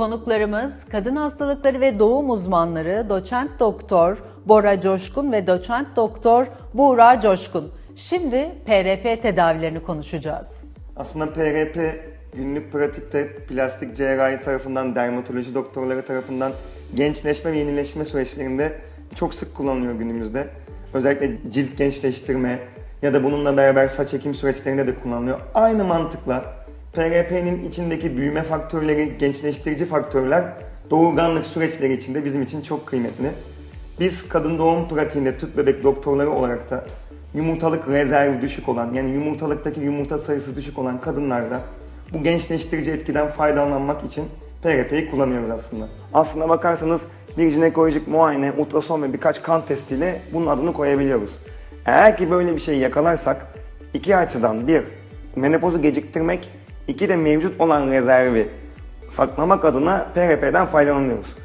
Konuklarımız kadın hastalıkları ve doğum uzmanları doçent doktor Bora Coşkun ve doçent doktor Buğra Coşkun. Şimdi PRP tedavilerini konuşacağız. Aslında PRP günlük pratikte plastik cerrahi tarafından, dermatoloji doktorları tarafından gençleşme ve yenileşme süreçlerinde çok sık kullanılıyor günümüzde. Özellikle cilt gençleştirme ya da bununla beraber saç ekim süreçlerinde de kullanılıyor. Aynı mantıkla PRP'nin içindeki büyüme faktörleri, gençleştirici faktörler doğurganlık süreçleri içinde bizim için çok kıymetli. Biz kadın doğum pratiğinde tüp bebek doktorları olarak da yumurtalık rezervi düşük olan yani yumurtalıktaki yumurta sayısı düşük olan kadınlarda bu gençleştirici etkiden faydalanmak için PRP'yi kullanıyoruz aslında. Aslına bakarsanız bir jinekolojik muayene, ultrason ve birkaç kan testiyle bunun adını koyabiliyoruz. Eğer ki böyle bir şey yakalarsak iki açıdan bir, menopozu geciktirmek, iki de mevcut olan rezervi saklamak adına PRP'den faydalanıyoruz.